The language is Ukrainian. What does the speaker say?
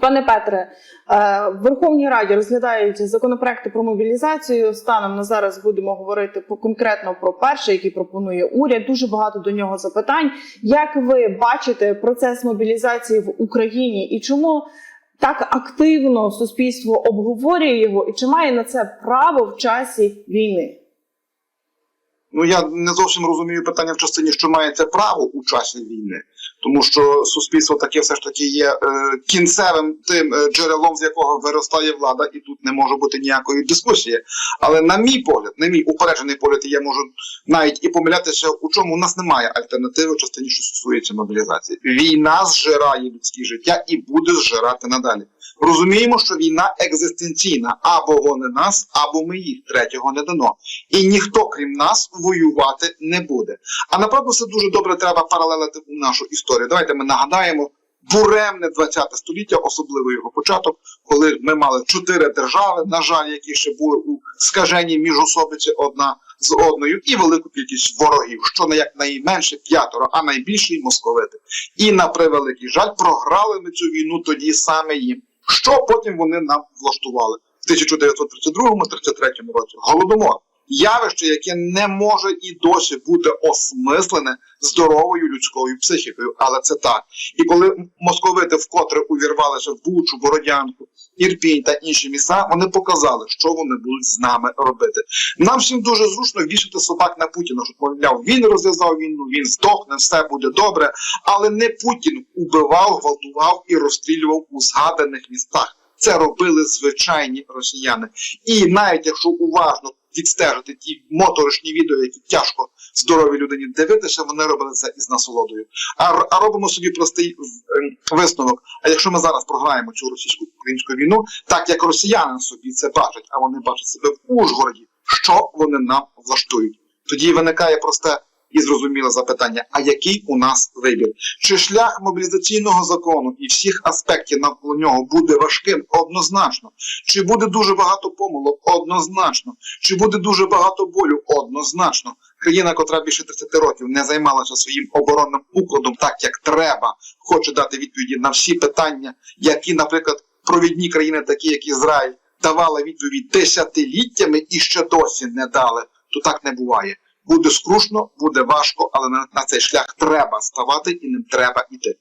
Пане Петре, е, в Верховній Раді розглядають законопроекти про мобілізацію. Станом на зараз будемо говорити конкретно про перший, який пропонує уряд. Дуже багато до нього запитань. Як ви бачите процес мобілізації в Україні і чому так активно суспільство обговорює його, і чи має на це право в часі війни? Ну я не зовсім розумію питання в частині, що має право у часі війни, тому що суспільство таке все ж таки є е, кінцевим тим е, джерелом, з якого виростає влада, і тут не може бути ніякої дискусії. Але на мій погляд, на мій упереджений погляд, я можу навіть і помилятися, у чому у нас немає альтернативи в частині, що стосується мобілізації. Війна зжирає людське життя і буде зжирати надалі. Розуміємо, що війна екзистенційна або вони нас, або ми їх третього не дано. І ніхто, крім нас, воювати не буде. А направду все дуже добре треба паралелити у нашу історію. Давайте ми нагадаємо буремне 20 століття, особливо його початок, коли ми мали чотири держави, на жаль, які ще були у скаженні міжособиці одна з одною, і велику кількість ворогів, що не як найменше п'ятеро, а найбільше й московити. І на превеликий жаль, програли ми цю війну тоді саме їм. Що потім вони нам влаштували в 1932-33 році? Голодомор. Явище, яке не може і досі бути осмислене здоровою людською психікою, але це так. І коли московити вкотре увірвалися в Бучу, Бородянку, Ірпінь та інші міста, вони показали, що вони будуть з нами робити. Нам всім дуже зручно вішати собак на Путіна, щоб мовляв, він розв'язав війну, він здохне, все буде добре. Але не Путін убивав, гвалтував і розстрілював у згаданих містах. Це робили звичайні росіяни. І навіть якщо уважно відстежити ті моторошні відео, які тяжко здоровій людині дивитися, вони робили це із насолодою. А, а робимо собі простий ем, висновок. А якщо ми зараз програємо цю російсько-українську війну, так як росіяни собі це бачать, а вони бачать себе в Ужгороді, що вони нам влаштують? Тоді виникає просте і зрозуміле запитання: а який у нас вибір? Чи шлях мобілізаційного закону і всіх аспектів навколо нього буде важким? Однозначно. Чи буде дуже багато помилок? Однозначно. Чи буде дуже багато болю? Однозначно. Країна, котра більше 30 років не займалася своїм оборонним укладом так, як треба, хоче дати відповіді на всі питання, які, наприклад, провідні країни, такі як Ізраїль, давали відповідь десятиліттями і ще досі не дали, то так не буває. Буде скрушно, буде важко, але на, на цей шлях треба ставати і ним треба йти.